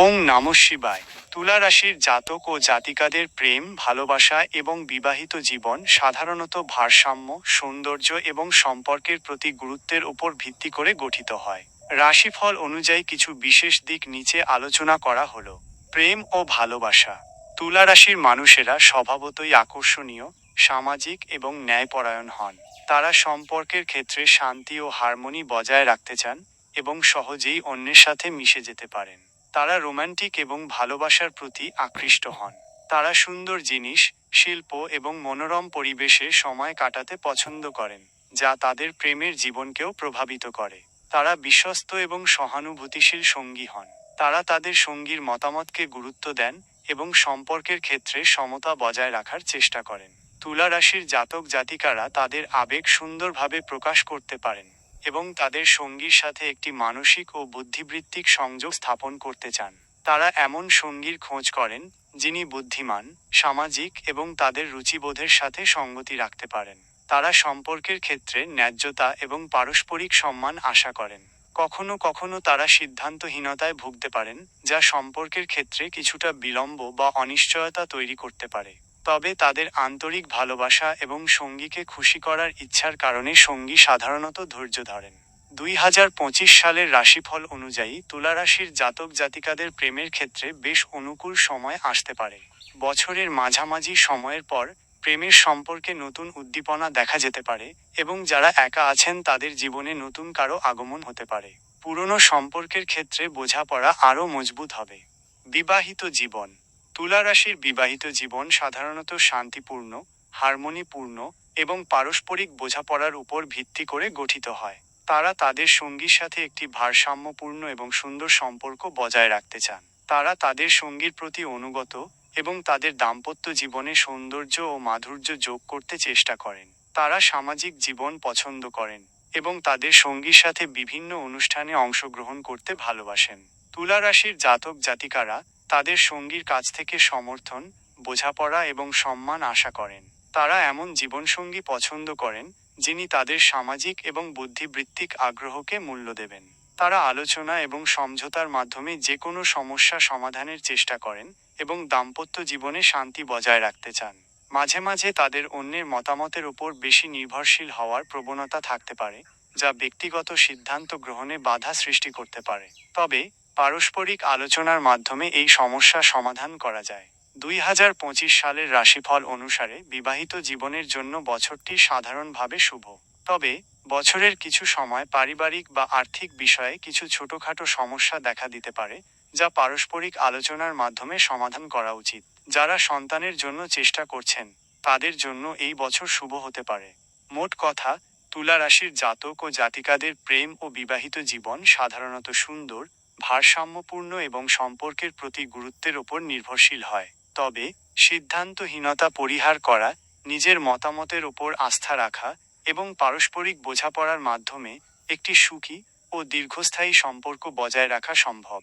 ওম নম শিবায়। তুলা রাশির জাতক ও জাতিকাদের প্রেম, ভালোবাসা এবং বিবাহিত জীবন সাধারণত ভারসাম্য, সৌন্দর্য এবং সম্পর্কের প্রতি গুরুত্বের উপর ভিত্তি করে গঠিত হয়। রাশিফল অনুযায়ী কিছু বিশেষ দিক নিচে আলোচনা করা হলো। প্রেম ও ভালোবাসা। তুলা রাশির মানুষেরা স্বভাবতই আকর্ষণীয়, সামাজিক এবং ন্যায়পরায়ণ হন। তারা সম্পর্কের ক্ষেত্রে শান্তি ও হারমোনি বজায় রাখতে চান এবং সহজেই অন্যের সাথে মিশে যেতে পারেন। তারা রোমান্টিক এবং ভালোবাসার প্রতি আকৃষ্ট হন। তারা সুন্দর জিনিস, শিল্প এবং মনোরম পরিবেশে সময় কাটাতে পছন্দ করেন, যা তাদের প্রেমের জীবনকেও প্রভাবিত করে। তারা বিশ্বস্ত এবং সহানুভূতিশীল সঙ্গী হন। তারা তাদের সঙ্গীর মতামতকে গুরুত্ব দেন এবং সম্পর্কের ক্ষেত্রে সমতা বজায় রাখার চেষ্টা করেন। তুলা রাশির জাতক জাতিকারা তাদের আবেগ সুন্দরভাবে প্রকাশ করতে পারেন। এবং তাদের সঙ্গীর সাথে একটি মানসিক ও বুদ্ধিবৃত্তিক সংযোগ স্থাপন করতে চান। তারা এমন সঙ্গীর খোঁজ করেন, যিনি বুদ্ধিমান, সামাজিক এবং তাদের রুচিবোধের সাথে সঙ্গতি রাখতে পারেন। তারা সম্পর্কের ক্ষেত্রে ন্যায্যতা এবং পারস্পরিক সম্মান আশা করেন। কখনো কখনো তারা সিদ্ধান্তহীনতায় ভুগতে পারেন, যা সম্পর্কের ক্ষেত্রে কিছুটা বিলম্ব বা অনিশ্চয়তা তৈরি করতে পারে। তবে তাদের আন্তরিক ভালোবাসা এবং সঙ্গীকে খুশি করার ইচ্ছার কারণে সঙ্গী সাধারণত ধৈর্য ধরেন। দুই হাজার পঁচিশ সালের রাশিফল অনুযায়ী তুলা রাশির জাতক জাতিকাদের প্রেমের ক্ষেত্রে বেশ অনুকূল সময় আসতে পারে। বছরের মাঝামাঝি সময়ের পর প্রেমের সম্পর্কে নতুন উদ্দীপনা দেখা যেতে পারে এবং যারা একা আছেন তাদের জীবনে নতুন কারও আগমন হতে পারে। পুরনো সম্পর্কের ক্ষেত্রে বোঝাপড়া আরও মজবুত হবে। বিবাহিত জীবন তুলা রাশির বিবাহিত জীবন সাধারণত শান্তিপূর্ণ, হারমোনিপূর্ণ এবং পারস্পরিক বোঝাপড়ার উপর ভিত্তি করে গঠিত হয়। তারা তাদের সঙ্গীর সাথে একটি ভারসাম্যপূর্ণ এবং সুন্দর সম্পর্ক বজায় রাখতে চান। তারা তাদের সঙ্গীর প্রতি অনুগত এবং তাদের দাম্পত্য জীবনে সৌন্দর্য ও মাধুর্য যোগ করতে চেষ্টা করেন। তারা সামাজিক জীবন পছন্দ করেন এবং তাদের সঙ্গীর সাথে বিভিন্ন অনুষ্ঠানে অংশগ্রহণ করতে ভালোবাসেন। তুলা রাশির জাতক জাতিকারা তাদের সঙ্গীর কাছ থেকে সমর্থন, বোঝাপড়া এবং সম্মান আশা করেন। তারা এমন জীবনসঙ্গী পছন্দ করেন, যিনি তাদের সামাজিক এবং বুদ্ধিবৃত্তিক আগ্রহকে মূল্য দেবেন। তারা আলোচনা এবং সমঝোতার মাধ্যমে যে কোনো সমস্যা সমাধানের চেষ্টা করেন এবং দাম্পত্য জীবনে শান্তি বজায় রাখতে চান। মাঝে মাঝে তাদের অন্যের মতামতের উপর বেশি নির্ভরশীল হওয়ার প্রবণতা থাকতে পারে, যা ব্যক্তিগত সিদ্ধান্ত গ্রহণে বাধা সৃষ্টি করতে পারে। তবে পারস্পরিক আলোচনার মাধ্যমে এই সমস্যা সমাধান করা যায়। দুই হাজার পঁচিশ সালের রাশিফল অনুসারে বিবাহিত জীবনের জন্য বছরটি সাধারণভাবে শুভ। তবে, বছরের কিছু সময় পারিবারিক বা আর্থিক বিষয়ে কিছু ছোটখাটো সমস্যা দেখা দিতে পারে, যা পারস্পরিক আলোচনার মাধ্যমে সমাধান করা উচিত। যারা সন্তানের জন্য চেষ্টা করছেন, তাদের জন্য এই বছর শুভ হতে পারে। মোট কথা, তুলা রাশির জাতক ও জাতিকাদের প্রেম ও বিবাহিত জীবন সাধারণত সুন্দর ভারসাম্যপূর্ণ এবং সম্পর্কের প্রতি গুরুত্বের ওপর নির্ভরশীল হয়। তবে, সিদ্ধান্তহীনতা পরিহার করা, নিজের মতামতের ওপর আস্থা রাখা এবং পারস্পরিক বোঝাপড়ার মাধ্যমে একটি সুখী ও দীর্ঘস্থায়ী সম্পর্ক বজায় রাখা সম্ভব।